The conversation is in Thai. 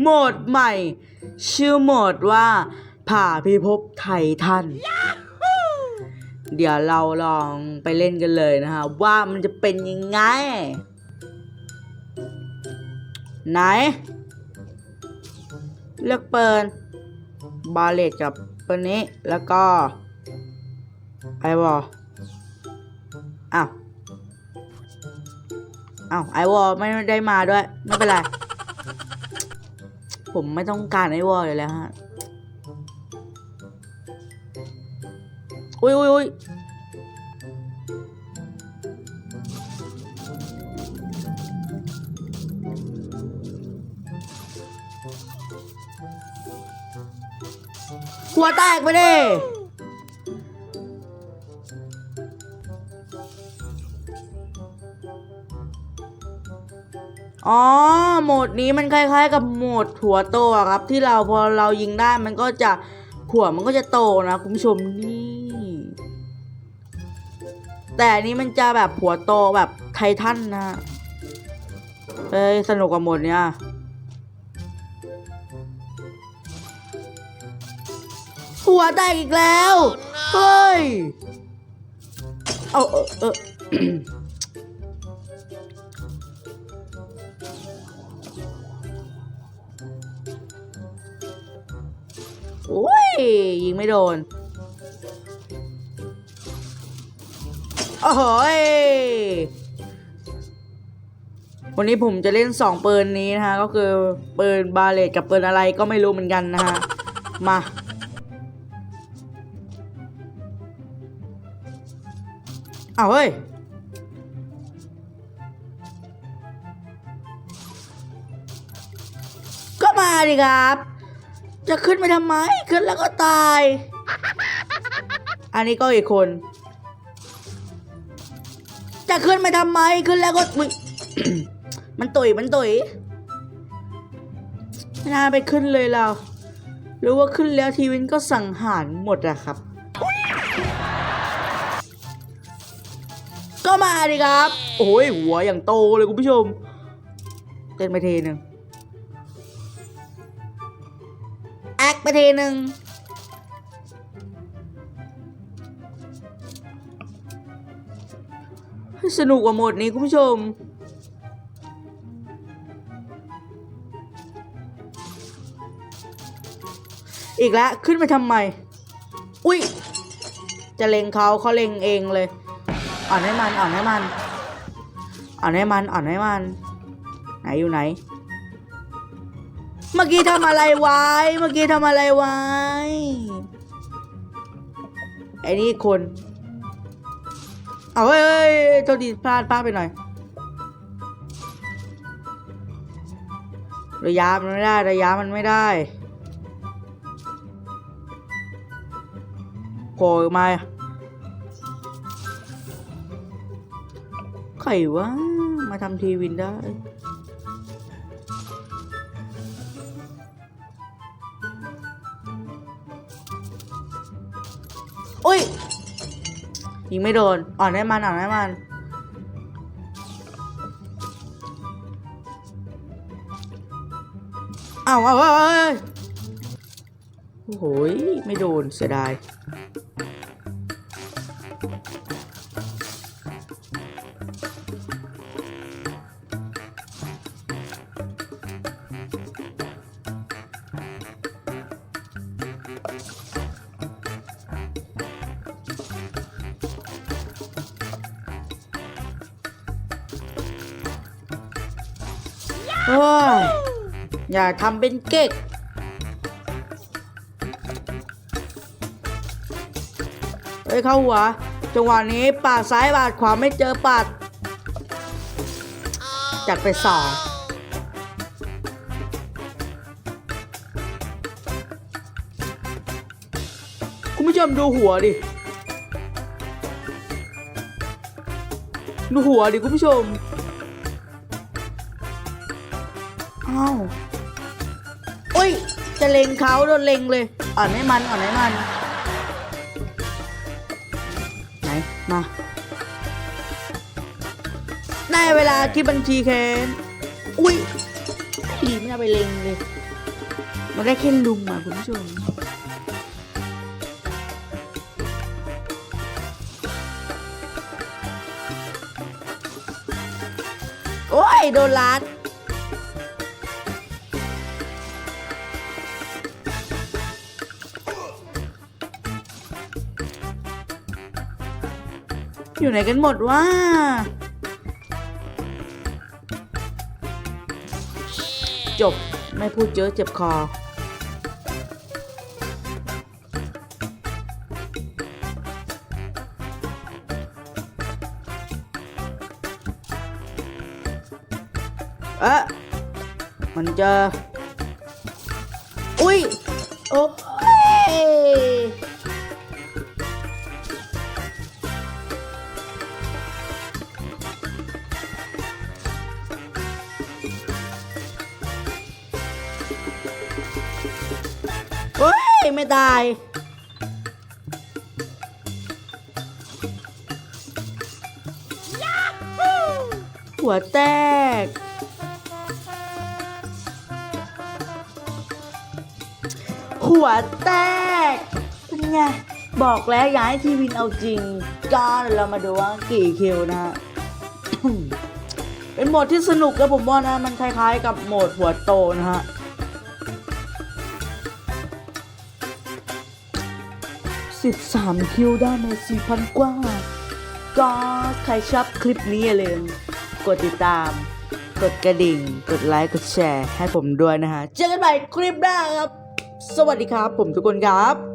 โหมดใหม่ ชื่อโหมดว่าผ่าพิภพไททัน เดี๋ยวเราลองไปเล่นกันเลยนะฮะ ว่ามันจะเป็นยังไง ไหน เลือกเปิดบาเลตกับเปิดนี้แล้วก็ไอวอลอ้าว อ้าว ไอวอลไม่ได้มาด้วย ไม่เป็นไร ผมไม่ต้องการไอ้วอลอยู่แล้วฮะอุ้ยอุ้ยอุ้ยหัวแตกไปดิ อ๋อ โหมดนี้มันคล้าย ๆ กับโหมดหัวโตอะครับ ที่เราพอเรายิงได้มันก็จะหัวมันก็จะโตนะคุณผู้ชมนี่ แต่นี้มันจะแบบหัวโตแบบไททันนะเฮ้ยสนุกกว่าโหมดเนี้ยหัวแตกอีกแล้ว เฮ้ย เอาเออเออ อ้ยยิงไม่โดน โอ้โหยวันนี้ผมจะเล่นสองปืนนี้นะฮะ ก็คือปืนบาเลตกับปืนอะไรก็ไม่รู้เหมือนกันนะฮะ มา เอาเฮ้ย ก็มาดิครับ จะขึ้นไปทำไม ขึ้นแล้วก็ตาย อันนี้ก็อีกคน จะขึ้นไปทำไม ขึ้นแล้วก็อุ๊ยมันตุยมันตุยไม่น่าไปขึ้นเลยเราหรือว่าขึ้นแล้วทีวินก็สังหารหมดอะครับ ก็มาดิครับ โอ้ยหัวอย่างโตเลยคุณผู้ชมเต้นไปทีหนึ่ง แอคไปทีหนึ่งสนุกกว่าโหมดนี้คุณผู้ชม อีกแล้วขึ้นไปทำไม อุ้ย จะเล็งเขาเขาเล็งเองเลย อ่อนให้มัน อ่อนให้มัน อ่อนให้มัน อ่อนให้มัน ไหนอยู่ไหน เมื่อกี้ทำอะไรไว้ เมื่อกี้ทำอะไรไว้ ไอ้นี่คน เอาเฮ้ยเฮ้ยโทษทีพลาดพลาดไปหน่อยระยะมันไม่ได้ระยะมันไม่ได้โผล่มาใครวะมาทำทีวินได้ ยิงไม่โดน อ่อนให้มันอ่อนให้มัน เอาเอาเอาเอาเอาโอ้โหไม่โดนเสียดาย โอ้ยอย่าทำเป็นเก๊กเฮ้ยเข้าหัวจังหวะนี้ปาดซ้ายปาดขวาไม่เจอปาดจัดไปสองคุณผู้ชมดูหัวดิ ดูหัวดิคุณผู้ชม อ้าวโอ้ย จะเล็งเขาโดนเล็งเลย อ่อนให้มัน อ่อนให้มัน ไหน มาได้เวลาที่บัญชีแคนอุ้ยดีไม่น่าไปเล็งเลย มันได้แค่ลุงอะคุณผู้ชมโอ้ย โดนลัด อยู่ไหนกันหมดวะจบไม่พูดเยอะเจ็บคอ เอ๊ะมันจะ อุ้ย โอ้ ไม่ตายหัวแตก หัวแตก เป็นไง บอกแล้วอย่าให้ทีวินเอาจริงก็เดี๋ยวเรามาดูว่ากี่คิวนะฮะเป็นโหมดที่สนุกกับผมว่านะ มันคล้ายๆกับโหมดหัวโตนะฮะ 13 คิวได้ใน 4,000 กว่า ก็ใครชอบคลิปนี้อย่าลืมกดติดตาม กดกระดิ่ง กดไลค์ กดแชร์ให้ผมด้วยนะฮะ เจอกันใหม่คลิปหน้าครับ สวัสดีครับผมทุกคนครับ